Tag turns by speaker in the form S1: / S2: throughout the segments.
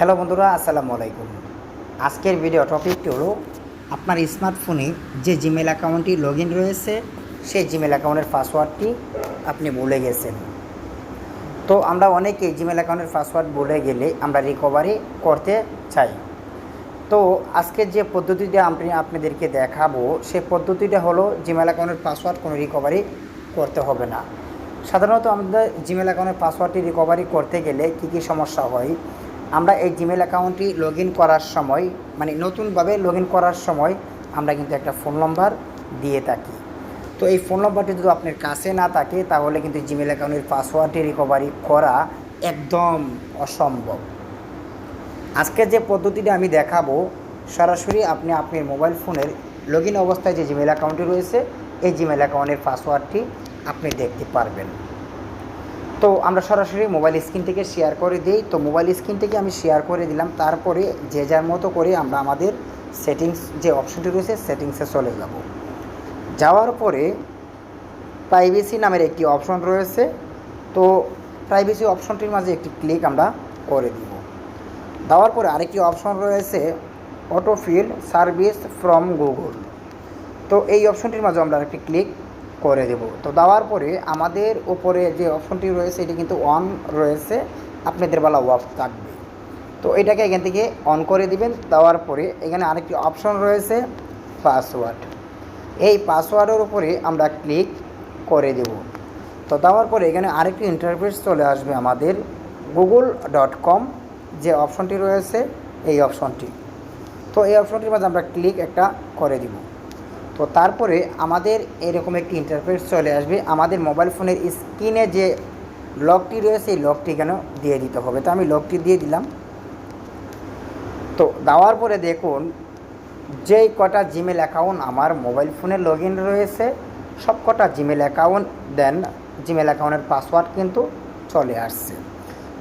S1: Hello বন্ধুরা, আসসালামু আলাইকুম। আজকের ভিডিও টপিকটি হলো, আপনার স্মার্টফোনে যে জিমেল অ্যাকাউন্টটি লগ রয়েছে, সেই জিমেল অ্যাকাউন্টের পাসওয়ার্ডটি আপনি ভুলে গেছেন। তো আমরা অনেকে জিমেল অ্যাকাউন্টের পাসওয়ার্ড ভুলে গেলে আমরা রিকভারি করতে চাই। তো আজকে যে পদ্ধতিটা আমি আপনাদেরকে দেখাবো, সেই পদ্ধতিটা হলো জিমেল অ্যাকাউন্টের পাসওয়ার্ড কোনো রিকভারি করতে হবে না। সাধারণত আমাদের জিমেল অ্যাকাউন্টের পাসওয়ার্ডটি রিকভারি করতে গেলে কী কী সমস্যা হয়? আমরা এই জিমেল অ্যাকাউন্টটি লগ করার সময় মানে নতুনভাবে লগ করার সময় আমরা কিন্তু একটা ফোন নম্বর দিয়ে থাকি। তো এই ফোন নম্বরটি যদি আপনার কাছে না থাকে, তাহলে কিন্তু জিমেল অ্যাকাউন্টের পাসওয়ার্ডটি রিকভারি করা একদম অসম্ভব। আজকে যে পদ্ধতিটা আমি দেখাবো, সরাসরি আপনি আপনার মোবাইল ফোনের লগ অবস্থায় যে জিমেল অ্যাকাউন্টটি রয়েছে, এই জিমেল অ্যাকাউন্টের পাসওয়ার্ডটি আপনি দেখতে পারবেন। তো আমরা সরাসরি মোবাইল স্ক্রিন থেকে শেয়ার করে দিই। তো মোবাইল স্ক্রিন থেকে আমি শেয়ার করে দিলাম। তারপরে যে যার মতো করে আমরা আমাদের সেটিংস যে অপশনটি রয়েছে সেটিংসে চলে যাব। যাওয়ার পরে প্রাইভেসি নামের একটি অপশন রয়েছে। তো প্রাইভেসি অপশনটির মাঝে একটি ক্লিক আমরা করে দিব। দেওয়ার পরে আরেকটি অপশন রয়েছে অটোফিল সার্ভিস ফ্রম গুগল তো এই অপশনটির মাঝে আমরা একটি ক্লিক করে দেব। তো দেওয়ার পরে আমাদের উপরে যে অপশনটি রয়েছে, এটি কিন্তু অন রয়েছে, আপনাদের বেলা অফ থাকবে। তো এটাকে এখান থেকে অন করে দিবেন, দেওয়ার পরে এখানে আরেকটি অপশন রয়েছে পাসওয়ার্ড এই পাসওয়ার্ডের উপরে আমরা ক্লিক করে দেব। তো দেওয়ার পরে এখানে আরেকটি ইন্টারফেস চলে আসবে আমাদের গুগল ডট কম যে অপশনটি রয়েছে, এই অপশনটি তো এই অপশনটির মাঝে আমরা ক্লিক একটা করে দিব। তো তারপরে আমাদের এরকম একটি ইন্টারফেস চলে আসবে। আমাদের মোবাইল ফোনের স্ক্রিনে যে লকটি রয়েছে এই লকটি কেন দিয়ে দিতে হবে? তো আমি লকটি দিয়ে দিলাম। তো দেওয়ার পরে দেখুন, যেই কটা জিমেল অ্যাকাউন্ট আমার মোবাইল ফোনে লগ রয়েছে, সব কটা জিমেল অ্যাকাউন্ট দেন জিমেল অ্যাকাউন্টের পাসওয়ার্ড কিন্তু চলে আসছে।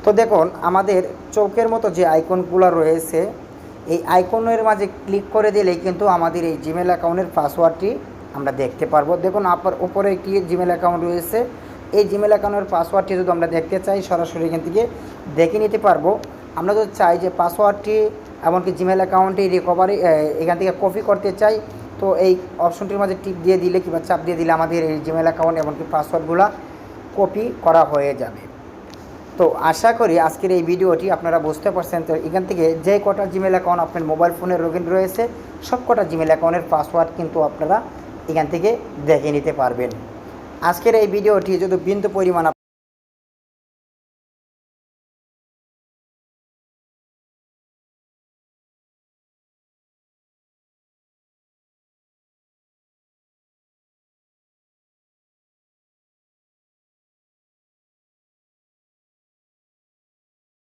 S1: তো দেখুন, আমাদের চৌকের মতো যে আইকনগুলো রয়েছে এই আইকনের মাঝে ক্লিক করে দিলেই কিন্তু আমাদের এই জিমেল অ্যাকাউন্টের পাসওয়ার্ডটি আমরা দেখতে পারব। দেখুন, আপনার উপরে একটি জিমেল অ্যাকাউন্ট রয়েছে? এই জিমেল অ্যাকাউন্টের পাসওয়ার্ডটি যদি আমরা দেখতে চাই, সরাসরি এখান থেকে দেখে নিতে পারব। আমরা যদি চাই যে পাসওয়ার্ডটি এমনকি জিমেল অ্যাকাউন্টে রিকভারি এখান থেকে কপি করতে চাই, তো এই অপশনটির মাঝে টিপ দিয়ে দিলে কিংবা চাপ দিয়ে দিলে আমাদের এই জিমেল অ্যাকাউন্ট এমনকি পাসওয়ার্ডগুলো কপি করা হয়ে যাবে। তো আশা করি আজকের এই ভিডিওটি আপনারা বুঝতে পারছেন। তো এখান থেকে যে কটা জিমেল অ্যাকাউন্ট আপনার মোবাইল ফোনের লগ রয়েছে, সব কটা জিমেল অ্যাকাউন্টের পাসওয়ার্ড কিন্তু আপনারা এখান থেকে দেখে নিতে পারবেন। আজকের এই ভিডিওটি যদি বিন্দু পরিমাণ